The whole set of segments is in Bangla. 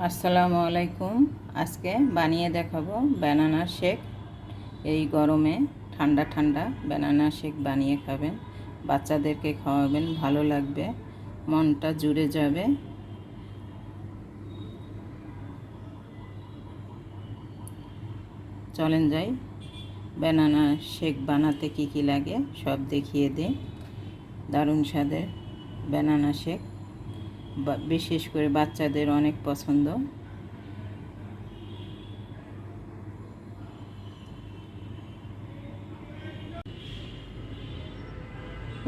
আসসালামু আলাইকুম। আজকে বানিয়ে দেখাবো ব্যানানা শেক এই গরমে ঠান্ডা ঠান্ডা ব্যানানা শেক বানিয়ে খাবেন। বাচ্চাদেরকে খাওয়াবেন, ভালো লাগবে, মনটা জুড়ে যাবে। চলেন যাই ব্যানানা শেক বানাতে কি কি লাগে সব দেখিয়ে দিই। দারুণ স্বাদের ব্যানানা শেক বিশেষ করে বাচ্চাদের অনেক পছন্দ।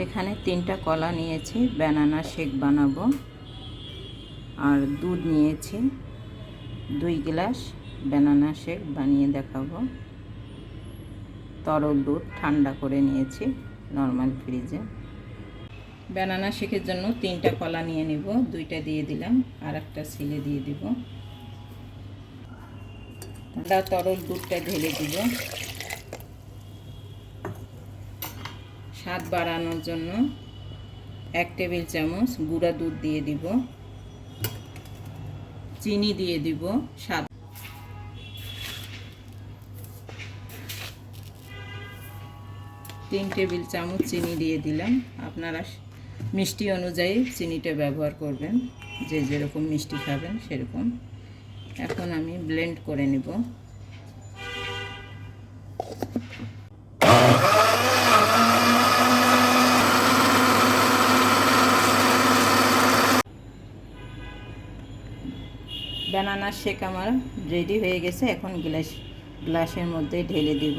এখানে তিনটা কলা নিয়েছি ব্যানানা শেক বানাবো। আর দুধ নিয়েছি, দুই গ্লাস ব্যানানা শেক বানিয়ে দেখাবো। তরল দুধ ঠান্ডা করে নিয়েছি নর্মাল ফ্রিজে ব্যানানা শেকের জন্য তিনটা কলা নিয়ে নিব। দুইটা দিয়ে দিলাম আর একটা সিলে দিয়ে দিব। ঠান্ডা তরল দুধটা ঢেলে দিব। স্বাদ বাড়ানোর জন্য এক টেবিল চামচ গুঁড়া দুধ দিয়ে দিব। চিনি দিয়ে দিব স্বাদ। তিন টেবিল চামচ চিনি দিয়ে দিলাম। আপনারা মিষ্টি অনুযায়ী চিনিটা ব্যবহার করবেন। যে যেরকম মিষ্টি খাবেন সেরকম। এখন আমি ব্লেন্ড করে নেব। ব্যানানা শেক আমার রেডি হয়ে গেছে। এখন গ্লাস গ্লাসের মধ্যে ঢেলে দিব।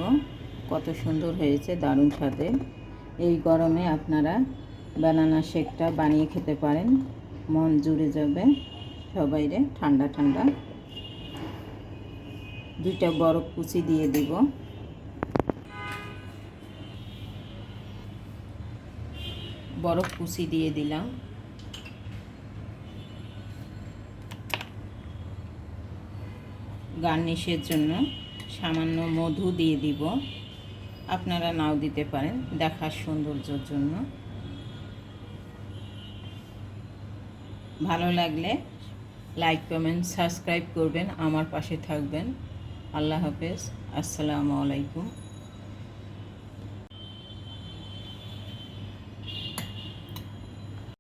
কত সুন্দর হয়েছে, দারুণ স্বাদে। এই গরমে আপনারা ব্যানানা শেকটা বানিয়ে খেতে পারেন। মন জুড়ে যাবে সবাইরে ঠান্ডা ঠান্ডা। দুইটা বরফ কুচি দিয়ে দিব। বরফ কুচি দিয়ে দিলাম। গার্নিশের জন্য সামান্য মধু দিয়ে দিব। আপনারা নাও দিতে পারেন দেখার সৌন্দর্যের জন্য। ভালো লাগলে লাইক কমেন্ট সাবস্ক্রাইব করবেন আমার পাশে থাকবেন। আল্লাহ হাফেজ। আসসালামু আলাইকুম।